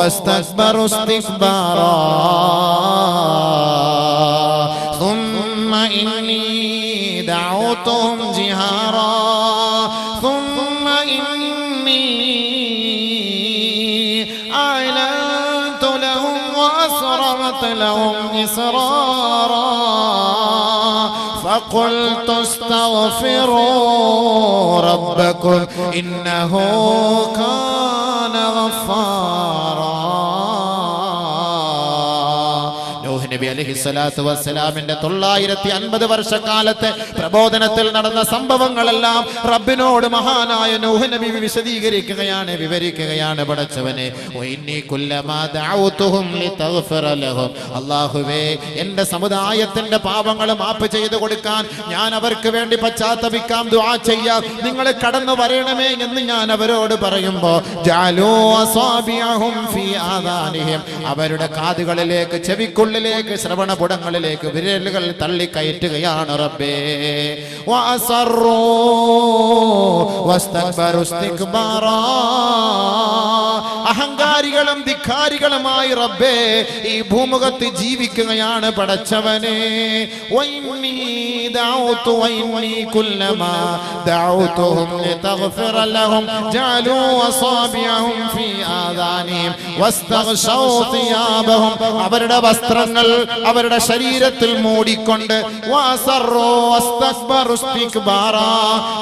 واستكبروا استكبارا. ثم إني دعوتهم جهارا. ثم إني أعلنت لهم وأسررت لهم إسرارا. فقلت استغفروا ربكم إنه كان غفارا. നബി അലഹി സ്വലാത്തു വസ്സലാമിന്റെ തൊള്ളായിരത്തി അൻപത് വർഷക്കാലത്തെ പ്രബോധനത്തിൽ നടന്ന സംഭവങ്ങളെല്ലാം റബ്ബിനോട് മഹാനായ നൂഹ് നബി വിശദീകരിക്കുകയാണ് വിവരിക്കുകയാണ് പടച്ചവനെ. അള്ളാഹുവേ എന്റെ സമുദായത്തിന്റെ പാപങ്ങൾ മാപ്പ് ചെയ്തു കൊടുക്കാൻ ഞാൻ അവർക്ക് വേണ്ടി പശ്ചാത്തപിക്കാം ദുആ ചെയ്യാം. നിങ്ങൾ കടന്നു വരണമേ എന്ന് ഞാൻ അവരോട് പറയുമ്പോ അവരുടെ കാതുകളിലേക്ക് ചെവിക്കുള്ളിലേക്ക് ശ്രവണപുടങ്ങളിലേക്ക് വിരലുകൾ തള്ളിക്കയറ്റുകയാണ് റബ്ബേ. അഹങ്കാരികളും ധിക്കാരികളുമായി റബ്ബേ ഈ ഭൂമുഖത്ത് ജീവിക്കുകയാണ് പടച്ചവനെ. അവരുടെ വസ്ത്രങ്ങൾ അവരുടെ ശരീരത്തിൽ മൂടിക്കൊണ്ട്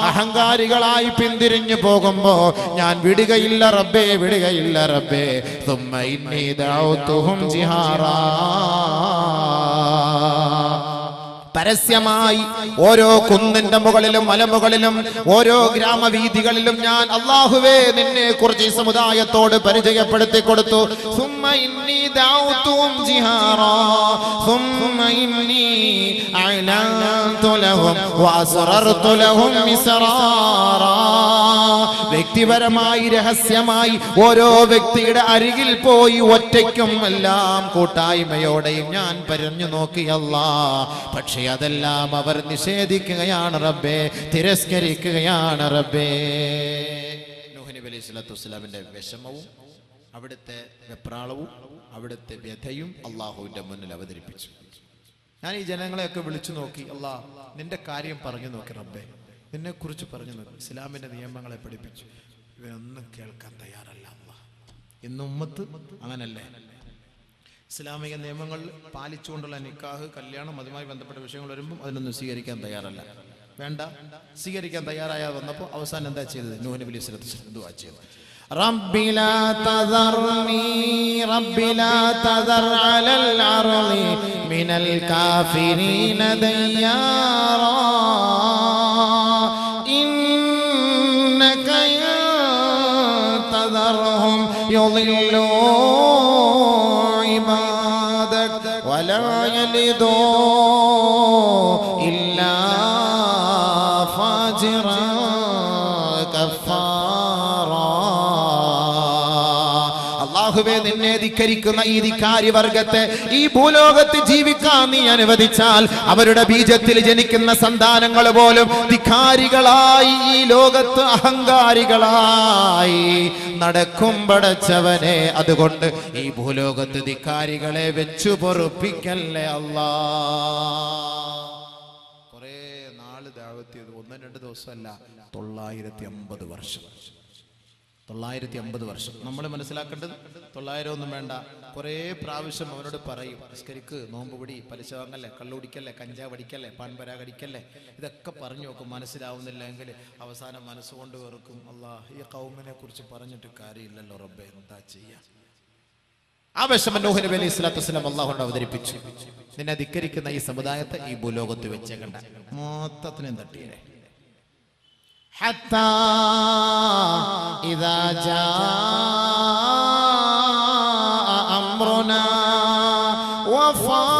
അഹങ്കാരികളായി പിന്തിരിഞ്ഞു പോകുമ്പോ ഞാൻ വിടുകയില്ല റബ്ബേ വിടുകയില്ല റബ്ബേ. തുമ്മ ഇന്നീ ദൗതുഹും ജിഹാറാ. പരസ്യമായി ഓരോ കുന്നിന്റെ മുകളിലും മലമുകളിലും ഓരോ ഗ്രാമവീഥികളിലും ഞാൻ അള്ളാഹുവേ നിന്നെ കുറിച്ച് ഈ സമുദായത്തോട് പരിചയപ്പെടുത്തി കൊടുത്തു. വ്യക്തിപരമായി രഹസ്യമായി ഓരോ വ്യക്തിയുടെ അരികിൽ പോയി ഒറ്റയ്ക്കും എല്ലാം കൂട്ടായ്മയോടെയും ഞാൻ പറഞ്ഞു നോക്കിയല്ല പക്ഷേ അതെല്ലാം അവർ നിഷേധിക്കുകയാണ് റബ്ബേ തിരസ്കരിക്കുകയാണ് റബ്ബേ. നൂഹ് നബി അലൈഹി സ്വലാത്തു വസ്സലാമിന്റെ വിഷമവും അവിടുത്തെ വെപ്രാളവും അവിടുത്തെ വ്യഥയും അള്ളാഹുവിന്റെ മുന്നിൽ അവതരിപ്പിച്ചു. ഞാൻ ഈ ജനങ്ങളെയൊക്കെ വിളിച്ചു നോക്കി അള്ളാഹ് നിന്റെ കാര്യം പറഞ്ഞു നോക്കി റബ്ബേ. നിന്നെ കുറിച്ച് പറഞ്ഞു നോക്കി ഇസ്ലാമിന്റെ നിയമങ്ങളെ പഠിപ്പിച്ചു ഇവയൊന്നും കേൾക്കാൻ തയ്യാറല്ല അല്ലാ ഇന്ന് ഉമ്മത്ത് അങ്ങനല്ലേ ഇസ്ലാമിക നിയമങ്ങൾ പാലിച്ചുകൊണ്ടുള്ള നിക്കാഹ് കല്യാണം അതുമായി ബന്ധപ്പെട്ട വിഷയങ്ങൾ വരുമ്പോൾ അതിനൊന്നും സ്വീകരിക്കാൻ തയ്യാറല്ല വേണ്ട സ്വീകരിക്കാൻ തയ്യാറായ വന്നപ്പോൾ അവസാനം എന്താ ചെയ്തത് നൂഹ് നബി ദുആ ചെയ്തു رب لا تذرني رب لا تذر على الأرض من الكافرين ديارا يضلوا عبادك ولا يلدوا إلا فاجرا. അള്ളാഹുവെ നിന്നെ ധിക്കരിക്കുന്ന ഈ ധിക്കാരി വർഗത്തെ ഈ ഭൂലോകത്ത് ജീവിക്കാൻ നീ അനുവദിച്ചാൽ അവരുടെ ബീജത്തിൽ ജനിക്കുന്ന സന്താനങ്ങൾ പോലും ധിക്കാരികളായി ഈ ലോകത്ത് അഹങ്കാരികളായി നടക്കും പടച്ചവനെ. അതുകൊണ്ട് ഈ ഭൂലോകത്ത് ധിക്കാരികളെ വെച്ചു പൊറുപ്പിക്കല്ലേ അല്ലാ. കുറെ നാൾ ദാവത്തിയത് ഒന്നും രണ്ട് ദിവസമല്ല തൊള്ളായിരത്തി അമ്പത് വർഷം. തൊള്ളായിരത്തി അമ്പത് വർഷം. നമ്മൾ മനസ്സിലാക്കേണ്ടത് തൊള്ളായിരം ഒന്നും വേണ്ട. കുറേ പ്രാവശ്യം അവനോട് പറയും നിസ്കരിക്ക് നോമ്പ് പിടി പലിശ വാങ്ങല്ലേ കള്ളുടിക്കല്ലേ കഞ്ചാവ് അടിക്കല്ലേ പാൻപരാ കടിക്കല്ലേ ഇതൊക്കെ പറഞ്ഞു നോക്കും. മനസ്സിലാവുന്നില്ല എങ്കിൽ അവസാനം മനസ്സുകൊണ്ട് വെറുക്കും. അല്ലാ ഈ കൗമിനെ കുറിച്ച് പറഞ്ഞിട്ട് കാര്യമില്ലല്ലോ റബ്ബെ എന്താ ചെയ്യാ? ആ വിഷമം നൂഹ് നബി അലൈഹി സ്വലാത്തു അള്ളാഹുണ്ട് അള്ളാഹു അവതരിപ്പിച്ചു. നിന്നെ ധിക്കരിക്കുന്ന ഈ സമുദായത്തെ ഈ ഭൂലോകത്ത് വെച്ചേക്കണ്ട. മൊത്തത്തിനും തട്ടിയേ. حتى إذا جاء أمرنا وفاق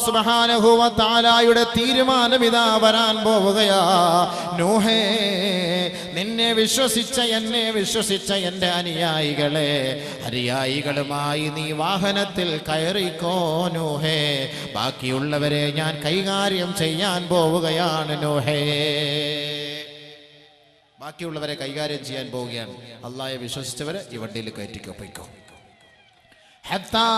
അള്ളാഹു സുബാനഹുവ താലായുടെ തീരുമാനം ഇതാ വരാൻ പോവുകയാ. നൂഹേ നിന്നെ വിശ്വസിച്ച എന്നെ വിശ്വസിച്ച എന്റെ അനുയായികളെ അനുയായികളുമായി നീ വാഹനത്തിൽ കയറിക്കോ നൂഹേ. ബാക്കിയുള്ളവരെ ഞാൻ കൈകാര്യം ചെയ്യാൻ പോവുകയാണ് നൂഹേ. ബാക്കിയുള്ളവരെ കൈകാര്യം ചെയ്യാൻ പോവുകയാണ്. അള്ളാഹെ വിശ്വസിച്ചവരെ ഈ വണ്ടിയിൽ കയറ്റിക്കോ حتى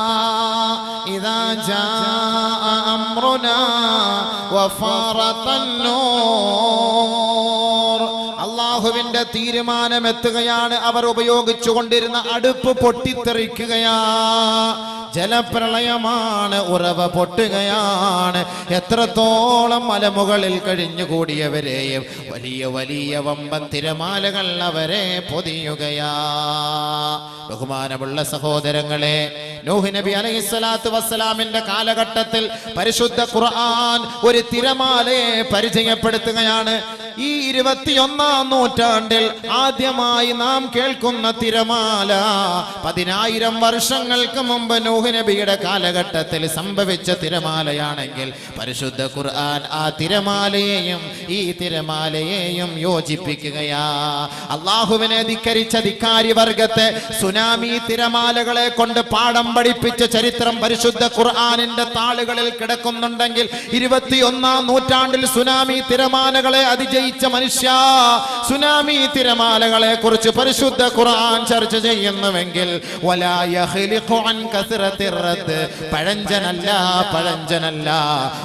إذا جاء أمرنا وفارت النور അള്ളാഹുവിന്റെ തീരുമാനം എത്തുകയാണ് അവർ ഉപയോഗിച്ചു കൊണ്ടിരുന്ന അടുപ്പ് പൊട്ടിത്തെറിക്കുകയാ ജലപ്രളയമാണ് ഉറവ പൊട്ടുകയാണ്. എത്രത്തോളം മലമുകളിൽ കഴിഞ്ഞുകൂടിയവരെയും വലിയ വലിയ വമ്പൻ തിരമാലകൾ അവരെ പൊതിയുകയാ. ബഹുമാനമുള്ള സഹോദരങ്ങളെ നൂഹ് നബി അലൈഹിസ്സലാത്തു വസ്സലാമിന്റെ കാലഘട്ടത്തിൽ പരിശുദ്ധ ഖുർആൻ ഒരു തിരമാലയെ പരിചയപ്പെടുത്തുകയാണ്. ഈ ഇരുപത്തിയൊന്നാം നൂറ്റാണ്ടിൽ ആദ്യമായി നാം കേൾക്കുന്ന തിരമാല പതിനായിരം വർഷങ്ങൾക്ക് മുമ്പ് നബിയുടെ കാലഘട്ടത്തിൽ സംഭവിച്ച തിരമാലയാണെങ്കിൽ പരിശുദ്ധ ഖുർആൻ ആ തിരമാലയെയും ഈ തിരമാലയെയും യോജിപ്പിക്കുകയാ. അള്ളാഹുവിനെ ധിക്കരിച്ച ധിക്കാരി വർഗത്തെ സുനാമി തിരമാലകളെ കൊണ്ട് പാഠം പഠിപ്പിച്ച ചരിത്രം പരിശുദ്ധ ഖുർആാനിന്റെ താളുകളിൽ കിടക്കുന്നുണ്ടെങ്കിൽ ഇരുപത്തിയൊന്നാം നൂറ്റാണ്ടിൽ സുനാമി തിരമാലകളെ അതിജയിച്ച മനുഷ്യ. സുനാമി തിരമാലകളെ കുറിച്ച് പരിശുദ്ധ ഖുർആൻ ചർച്ച ചെയ്യുന്നുവെങ്കിൽ റദ്ദ്. പഴഞ്ചനല്ല പഴഞ്ചനല്ല.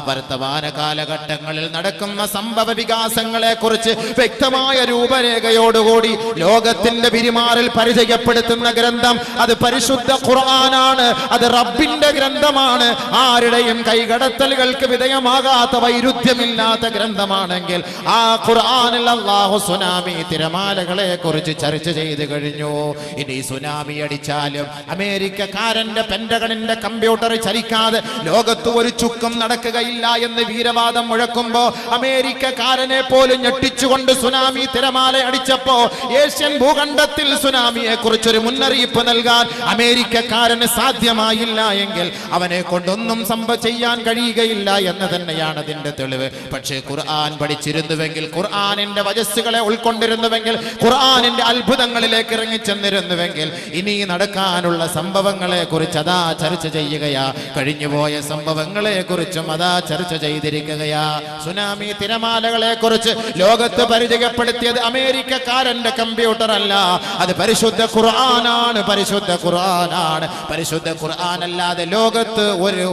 വർത്തമാന കാലഘട്ടങ്ങളിൽ നടക്കുന്ന സംഭവ വികാസങ്ങളെ കുറിച്ച് വ്യക്തമായ രൂപരേഖയോടുകൂടി ലോകത്തിന്റെ പിരിമാറിൽ പരിചയപ്പെടുത്തുന്ന ഗ്രന്ഥം അത് പരിശുദ്ധ ഖുർആനാണ്. അത് റബ്ബിന്റെ ഗ്രന്ഥമാണ്. ആരുടെയും കൈകടത്തലുകൾക്ക് വിധേയമാകാത്ത വൈരുദ്ധ്യമില്ലാത്ത ഗ്രന്ഥമാണെങ്കിൽ ആ ഖുർആനിൽ അള്ളാഹു സുനാമി തിരമാലകളെ കുറിച്ച് ചർച്ച ചെയ്ത് കഴിഞ്ഞു. ഇനി സുനാമി അടിച്ചാലും അമേരിക്കക്കാരന്റെ പെന്റഗണിന്റെ കമ്പ്യൂട്ടർ ചലിക്കാതെ ലോകത്ത് ഒരു ചുക്കും നടക്കുകയില്ല എന്ന് വീരവാദം മുഴക്കുമ്പോ അമേരിക്കക്കാരനെ പോലും ഞെട്ടിച്ചുകൊണ്ട് സുനാമി തിരമാല അടിച്ചപ്പോ ഏഷ്യൻ ഭൂഖണ്ഡത്തിൽ സുനാമിയെ കുറിച്ചൊരു മുന്നറിയിപ്പ് നൽകാൻ അമേരിക്കക്കാരന് സാധ്യമായില്ല എങ്കിൽ അവനെ കൊണ്ടൊന്നും സംഭവ ചെയ്യാൻ കഴിയുകയില്ല എന്ന് തന്നെയാണ് അതിന്റെ തെളിവ്. പക്ഷേ ഖുർആൻ പഠിച്ചിരുന്നുവെങ്കിൽ ഖുർആാനിന്റെ വജസ്സുകളെ ഉൾക്കൊണ്ടിരുന്നുവെങ്കിൽ ഖുർആാനിന്റെ അത്ഭുതങ്ങളിലേക്ക് ഇറങ്ങിച്ചെന്നിരുന്നുവെങ്കിൽ ഇനി നടക്കാനുള്ള സംഭവങ്ങളെ കുറിച്ച് അതാ ചർച്ച ചെയ്യുകയാ. കഴിഞ്ഞുപോയ സംഭവങ്ങളെ കുറിച്ചും അതാ ചർച്ച ചെയ്തിരിക്കുകയാ. സുനാമി തിരമാലകളെ കുറിച്ച് ലോകത്ത് പരിചയപ്പെടുത്തിയത് അമേരിക്കക്കാരന്റെ കമ്പ്യൂട്ടർ അല്ല അത് പരിശുദ്ധ ഖുർആനാണ് പരിശുദ്ധ ഖുർആനാണ്. പരിശുദ്ധ ഖുർആൻ അല്ലാതെ ലോകത്ത് ഒരു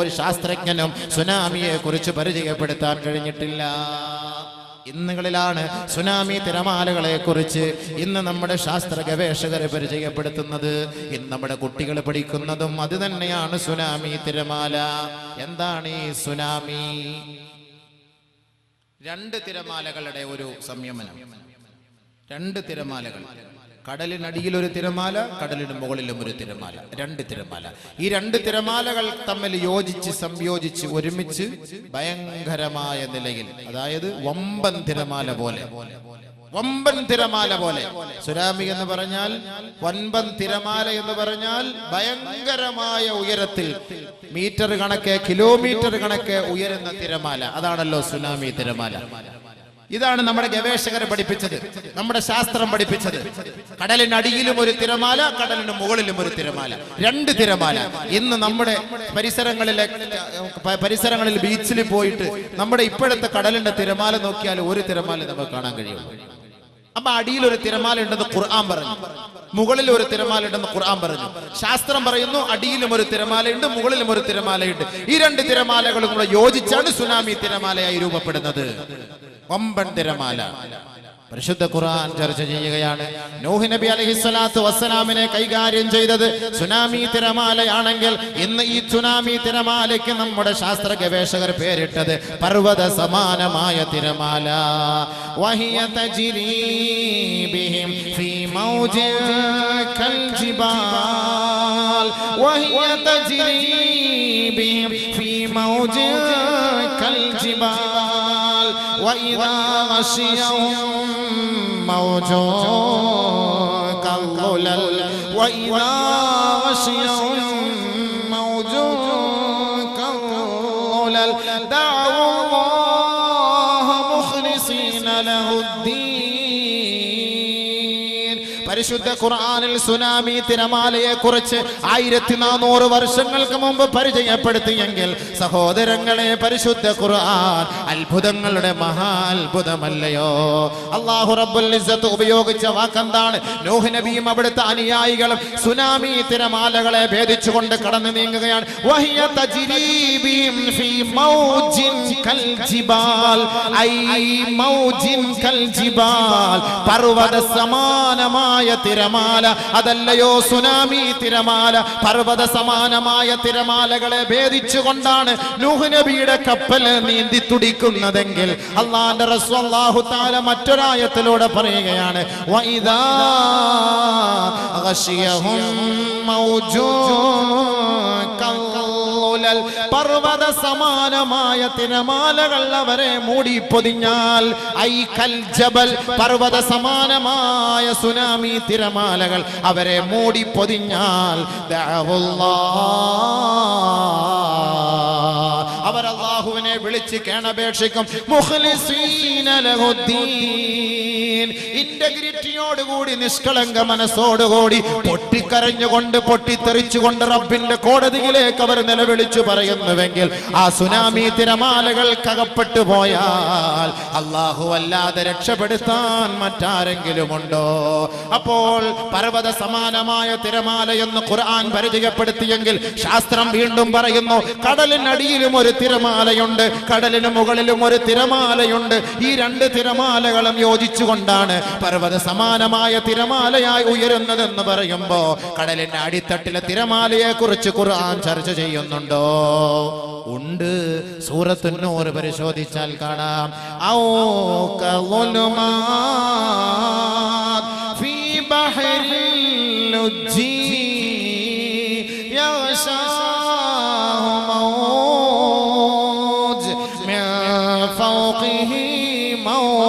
ഒരു ശാസ്ത്രജ്ഞനും സുനാമിയെ കുറിച്ച് പരിചയപ്പെടുത്താൻ കഴിഞ്ഞിട്ടില്ല. ഇന്നുകളിലാണ് സുനാമി തിരമാലകളെ കുറിച്ച് ഇന്ന് നമ്മുടെ ശാസ്ത്ര ഗവേഷകരെ പരിചയപ്പെടുത്തുന്നത്. ഇന്ന് നമ്മുടെ കുട്ടികൾ പഠിക്കുന്നതും അത് തന്നെയാണ് സുനാമി തിരമാല. എന്താണ് ഈ സുനാമി? രണ്ട് തിരമാലകളുടെ ഒരു സംയമനം. രണ്ട് തിരമാലകൾ. കടലിനടിയിൽ ഒരു തിരമാല കടലിന് മുകളിലും ഒരു തിരമാല രണ്ട് തിരമാല. ഈ രണ്ട് തിരമാലകൾ തമ്മിൽ യോജിച്ച് സംയോജിച്ച് ഒരുമിച്ച് ഭയങ്കരമായ നിലയിൽ അതായത് വമ്പൻ തിരമാല പോലെ. വമ്പൻ തിരമാല പോലെ. സുരാമി എന്ന് പറഞ്ഞാൽ വൻപൻ തിരമാല എന്ന് പറഞ്ഞാൽ ഭയങ്കരമായ ഉയരത്തിൽ മീറ്റർ കണക്കെ കിലോമീറ്റർ കണക്കെ ഉയരുന്ന തിരമാല. അതാണല്ലോ സുനാമി തിരമാല. ഇതാണ് നമ്മുടെ ഗവേഷകരെ പഠിപ്പിച്ചത് നമ്മുടെ ശാസ്ത്രം പഠിപ്പിച്ചത്. കടലിനടിയിലും ഒരു തിരമാല കടലിന് മുകളിലും ഒരു തിരമാല രണ്ട് തിരമാല. ഇന്ന് നമ്മുടെ പരിസരങ്ങളിലെ പരിസരങ്ങളിൽ ബീച്ചിൽ പോയിട്ട് നമ്മുടെ ഇപ്പോഴത്തെ കടലിന്റെ തിരമാല നോക്കിയാൽ ഒരു തിരമാല നമുക്ക് കാണാൻ കഴിയുള്ളൂ. അപ്പൊ അടിയിൽ ഒരു തിരമാല ഉണ്ടെന്ന് ഖുർആൻ പറഞ്ഞു. മുകളിൽ ഒരു തിരമാല ഉണ്ടെന്ന് ഖുർആൻ പറഞ്ഞു. ശാസ്ത്രം പറയുന്നു അടിയിലും ഒരു തിരമാലയുണ്ട് മുകളിലും ഒരു തിരമാലയുണ്ട്. ഈ രണ്ട് തിരമാലകളും കൂടെ യോജിച്ചാണ് സുനാമി തിരമാലയായി രൂപപ്പെടുന്നത്. വമ്പൻ തിരമാല പരിശുദ്ധ ഖുർആൻ ചർച്ച ചെയ്യുകയാണ്. നൂഹ് നബി അലൈഹിസ്സലാത്തു വസ്സലാമിനെ കൈകാര്യം ചെയ്തത് സുനാമി തിരമാലയാണെങ്കിൽ ഇന്ന് ഈ സുനാമി തിരമാലയ്ക്ക് നമ്മുടെ ശാസ്ത്ര ഗവേഷകർ പേരിട്ടത് പർവത സമാനമായ തിരമാല. വഹിയ وإذا غشيهم موج كالظلل وإذا غشيهم موج പരിശുദ്ധ ഖുർആാനിൽ സുനാമി തിരമാലയെ കുറിച്ച് ആയിരത്തി നാനൂറ് വർഷങ്ങൾക്ക് മുമ്പ് പരിചയപ്പെടുത്തിയെങ്കിൽ സഹോദരങ്ങളെ പരിശുദ്ധ ഖുർആൻ അത്ഭുതങ്ങളുടെ മഹാ അത്ഭുതമല്ലയോ അള്ളാഹു ഉപയോഗിച്ച വാക്കെന്താണ്? നോഹിനബിയും അവിടുത്തെ അനുയായികളും സുനാമി തിരമാലകളെ ഭേദിച്ചുകൊണ്ട് കടന്നു നീങ്ങുകയാണ്. പർവത സമാനമായ തിരമാല. അതല്ലയോ സുനാമി തിരമാല? പർവത സമാനമായ തിരമാലകളെ ഭേദിച്ചുകൊണ്ടാണ് നൂഹ് നബിയുടെ കപ്പൽ നീന്തി തുടിക്കുന്നതെങ്കിൽ അള്ളാന്റെ റസ്വല്ലാഹു താല മറ്റൊരായത്തിലൂടെ പറയുകയാണ് വൈദാ മൗജൂൻ പർവത സമാനമായ തിരമാലകൾ അവരെ മൂടി പൊതിഞ്ഞാൽ കൽ ജബൽ പർവത സമാനമായ സുനാമി തിരമാലകൾ അവരെ മൂടി പൊതിഞ്ഞാൽ വിളിച്ച് കേണപേക്ഷിക്കും ഇന്റഗ്രിറ്റിയോടുകൂടി നിഷ്കളങ്ക മനസ്സോടുകൂടി പൊട്ടിക്കരഞ്ഞുകൊണ്ട് പൊട്ടിത്തെറിച്ചുകൊണ്ട് റബ്ബിന്റെ കോടതിയിലേക്ക് അവർ നിലവിളിച്ചു പറയുന്നുവെങ്കിൽ ആ സുനാമി തിരമാലകൾ കകപ്പെട്ടു പോയാൽ അള്ളാഹു അല്ലാതെ രക്ഷപ്പെടുത്താൻ മറ്റാരെങ്കിലും ഉണ്ടോ? അപ്പോൾ പർവത സമാനമായ തിരമാല എന്ന് ഖുർആൻ പരിചയപ്പെടുത്തിയെങ്കിൽ ശാസ്ത്രം വീണ്ടും പറയുന്നു കടലിനടിയിലും ഒരു തിരമാലയുണ്ട് കടലിന് മുകളിലും ഒരു തിരമാലയുണ്ട്. ഈ രണ്ട് തിരമാലകളും യോജിച്ചുകൊണ്ടാണ് പർവത സമാനമായ തിരമാലയായി ഉയരുന്നതെന്ന് പറയുമ്പോ കടലിന്റെ അടിത്തട്ടിലെ തിരമാലയെ കുറിച്ച് ഖുർആൻ ചർച്ച ചെയ്യുന്നുണ്ടോ? ഉണ്ട്. സൂറത്തുന്നൂറ് പരിശോധിച്ചാൽ കാണാം. ഔ ഫീ ബഹരിൽ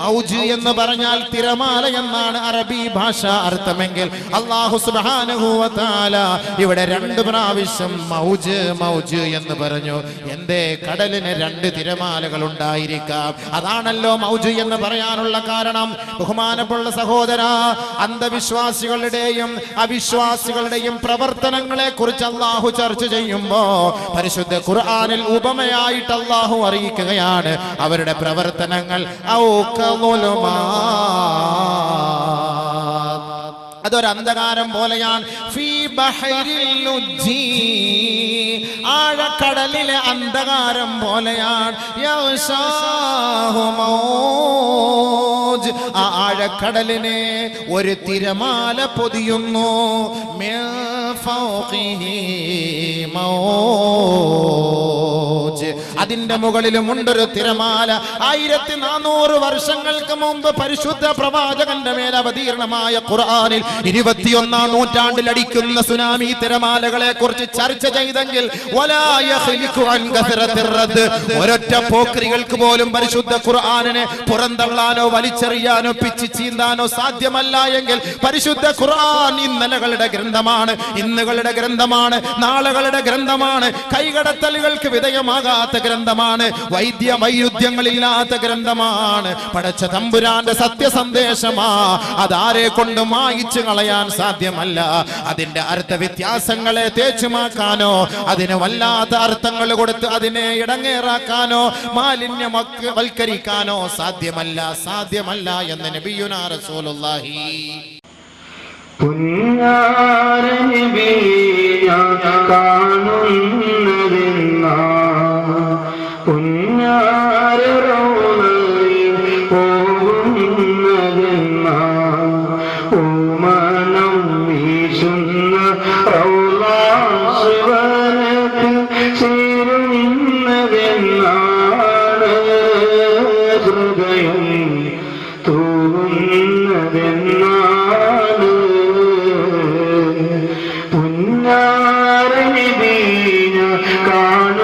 മൗജ് എന്ന് പറഞ്ഞാൽ തിരമാല എന്നാണ് അറബി ഭാഷ അർത്ഥമെങ്കിൽ അള്ളാഹു തആല ഇവിടെ രണ്ട് പ്രാവശ്യം മൗജ് മൗജ് എന്ന് പറഞ്ഞു. എന്തേ? കടലിന് രണ്ട് തിരമാലകൾ ഉണ്ടായിരിക്കാം. അതാണല്ലോ മൗജ് എന്ന് പറയാനുള്ള കാരണം. ബഹുമാനപ്പെട്ട സഹോദര അന്ധവിശ്വാസികളുടെയും അവിശ്വാസികളുടെയും പ്രവർത്തനങ്ങളെ കുറിച്ച് അള്ളാഹു ചർച്ച ചെയ്യുമ്പോ പരിശുദ്ധ ഖുർആാനിൽ ഉപമയായിട്ട് അള്ളാഹു അറിയിക്കുകയാണ്. അവരുടെ പ്രവർത്തനങ്ങൾ ഔ കളുമാത്. അതൊരു അന്ധകാരം പോലെയാണ്. ആഴക്കടലിലെ അന്ധകാരം പോലെയാണ് യഗ്ശാഹു മൗജ്. ആ ആഴക്കടലിനെ ഒരു തിരമാല പൊതിയുന്നു. അതിന്റെ മുകളിലും ഉണ്ടൊരു തിരമാല ആയിരത്തി നാനൂറ് വർഷങ്ങൾക്ക് മുമ്പ് പരിശുദ്ധ പ്രവാചകന്റെ മേൽ അവതീർണമായ ഖുർആനിൽ ഇരുപത്തിയൊന്നാം നൂറ്റാണ്ടിൽ അടിക്കുന്ന സുനാമി തിരമാലകളെ കുറിച്ച് ചർച്ച ചെയ്തെങ്കിൽ ഒരൊറ്റ പോക്രികൾക്ക് പോലും പരിശുദ്ധ ഖുർആനിനെ പുറന്തള്ളാനോ വലിച്ചെറിയാനോ പിച്ച് ചീന്താനോ സാധ്യമല്ല എങ്കിൽ പരിശുദ്ധ ഖുർആൻ ഇന്നലകളുടെ ഗ്രന്ഥമാണ് ഇന്നുകളുടെ ഗ്രന്ഥമാണ് നാളുകളുടെ ഗ്രന്ഥമാണ് കൈകടത്തലുകൾക്ക് വിധേയമാകാത്ത ഗ്രന്ഥമാണ് വൈദ്യ വൈരുദ്ധ്യങ്ങളില്ലാത്ത ഗ്രന്ഥമാണ്. പടച്ച തമ്പുരാന്റെ സത്യസന്ദേശമാ അതാരെ കൊണ്ട് മായിച്ചു കളയാൻ സാധ്യമല്ല. അതിന്റെ അർത്ഥ വ്യത്യാസങ്ങളെ തേച്ചുമാക്കാനോ അതിന് വല്ലാത്ത അർത്ഥങ്ങൾ കൊടുത്ത് അതിനെ ഇടങ്ങേറാക്കാനോ മാലിന്യമക്ക് വൽക്കരിക്കാനോ സാധ്യമല്ല. സാധ്യമല്ല എന്ന് നബിയുനാ റസൂലുള്ളാഹി. കാണുന്നതെന്ന? പുന്നാരനിബീന കാണുന്നതെന്ന